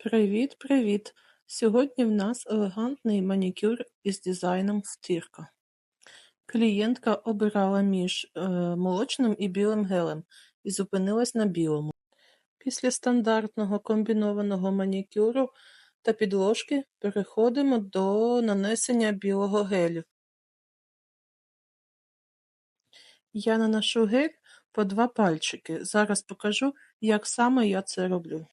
Привіт, привіт! Сьогодні в нас елегантний манікюр із дизайном втирка. Клієнтка обирала між е, молочним і білим гелем і зупинилась на білому. Після стандартного комбінованого манікюру та підложки переходимо до нанесення білого гелю. Я наношу гель по два пальчики. Зараз покажу, як саме я це роблю.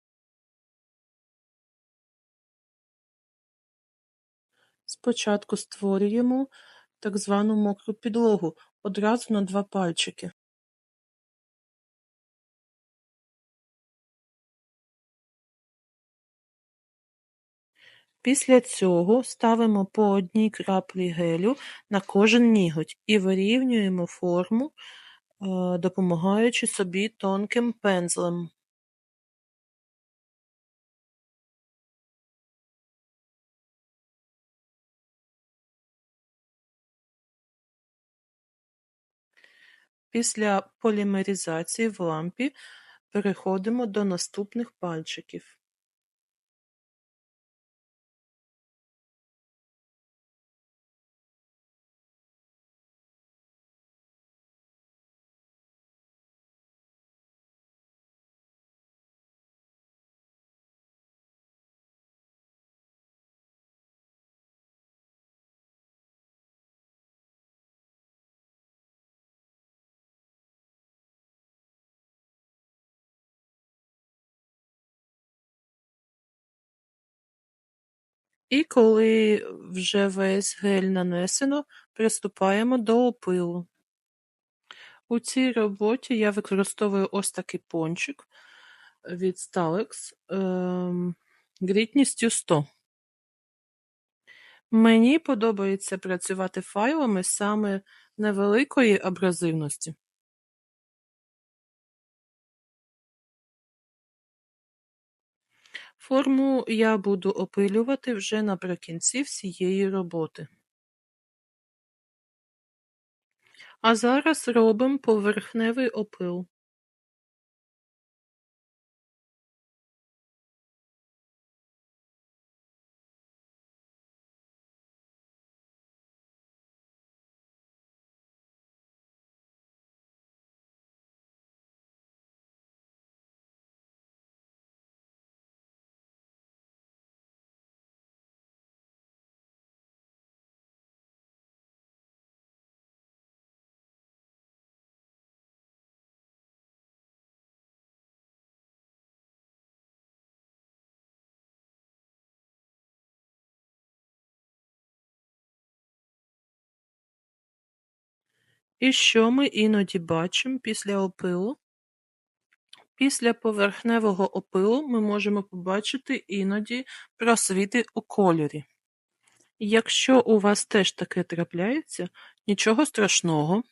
Спочатку створюємо так звану мокру підлогу одразу на два пальчики. Після цього ставимо по одній краплі гелю на кожен ніготь і вирівнюємо форму, е, допомагаючи собі тонким пензлем. Після полімеризації в лампі переходимо до наступних пальчиків. І коли вже весь гель нанесено, приступаємо до опилу. У цій роботі я використовую ось такий пончик від Stalex ем, грітністю 100. Мені подобається працювати файлами саме невеликої абразивності. Форму я буду опилювати вже наприкінці всієї роботи. А зараз робимо поверхневий опил. І що ми іноді бачимо після опилу? Після поверхневого опилу ми можемо побачити іноді просвіти у кольорі. Якщо у вас теж таке трапляється, нічого страшного.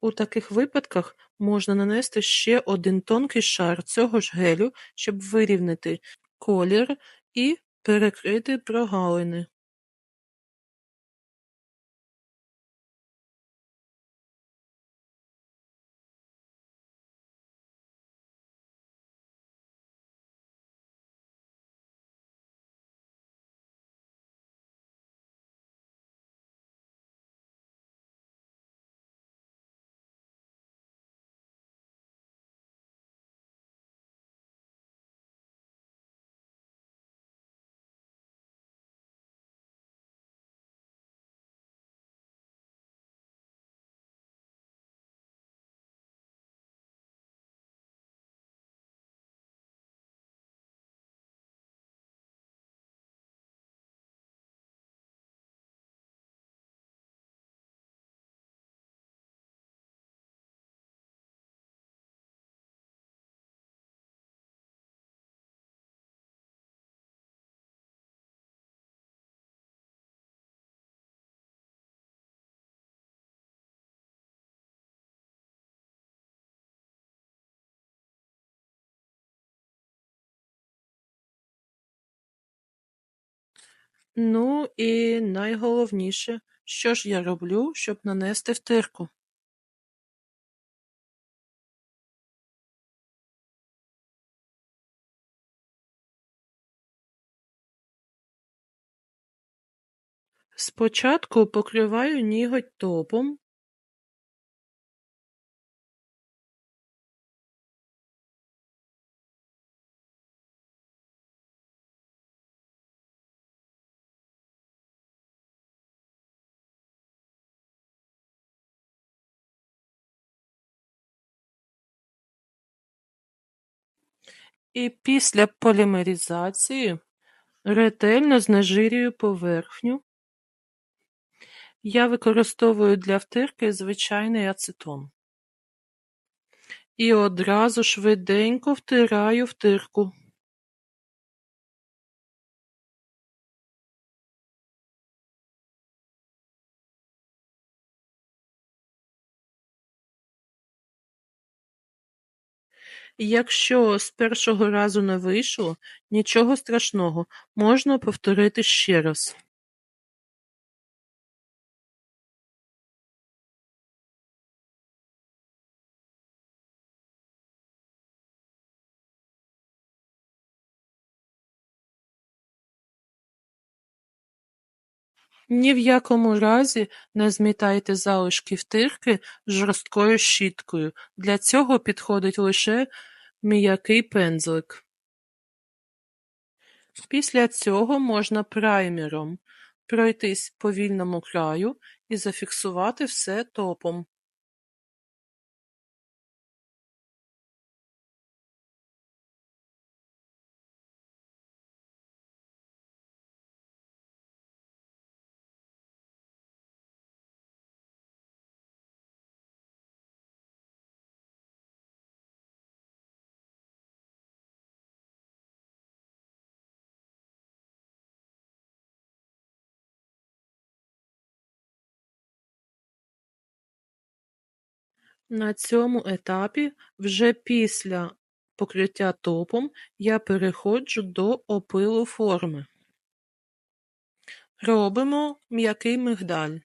У таких випадках можна нанести ще один тонкий шар цього ж гелю, щоб вирівняти колір і перекрити прогалини. Ну, і найголовніше, що ж я роблю, щоб нанести втирку? Спочатку покриваю ніготь топом, І після полімеризації ретельно знежирюю поверхню. Я використовую для втирки звичайний ацетон. І одразу швиденько втираю втирку. Якщо з першого разу не вийшло, нічого страшного, можна повторити ще раз. Ні в якому разі не змітайте залишки втирки жорсткою щіткою, для цього підходить лише м'який пензлик. Після цього можна праймером пройтись по вільному краю і зафіксувати все топом. На цьому етапі, вже після покриття топом, я переходжу до опилу форми. Робимо м'який мигдаль.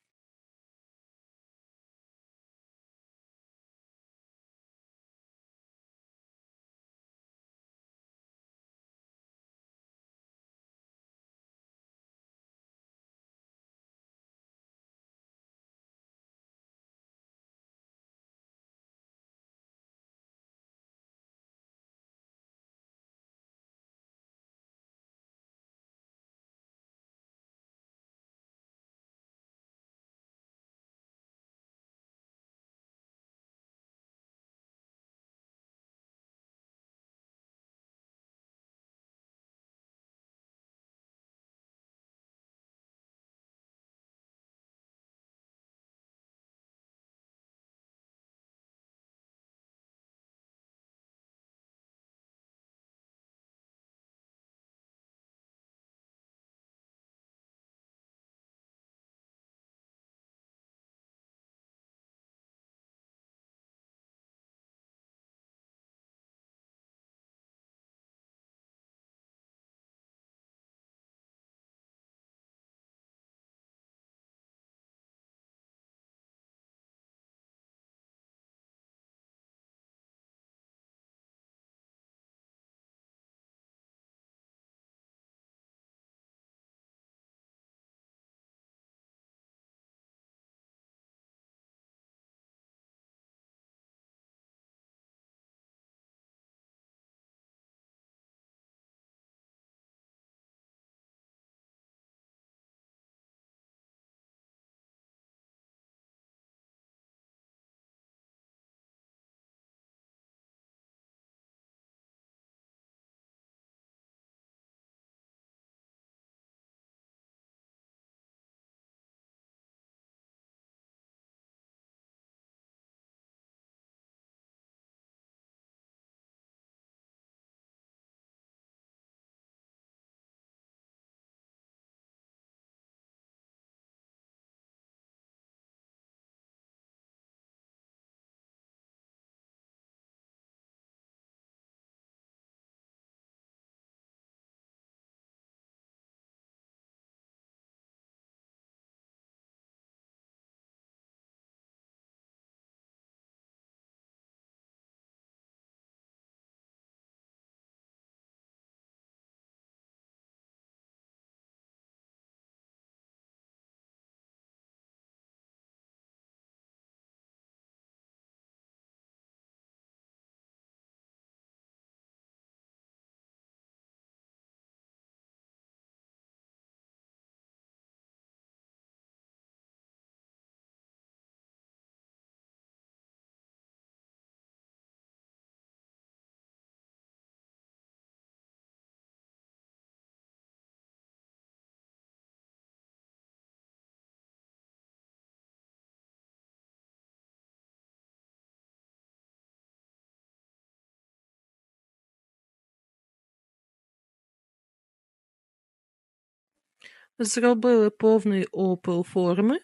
Зробили повний опил форми,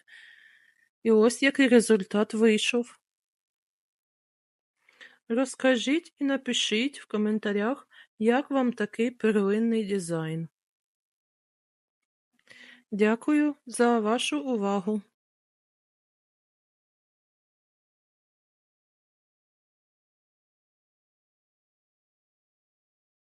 і ось який результат вийшов. Розкажіть і напишіть в коментарях, як вам такий перлинний дизайн. Дякую за вашу увагу!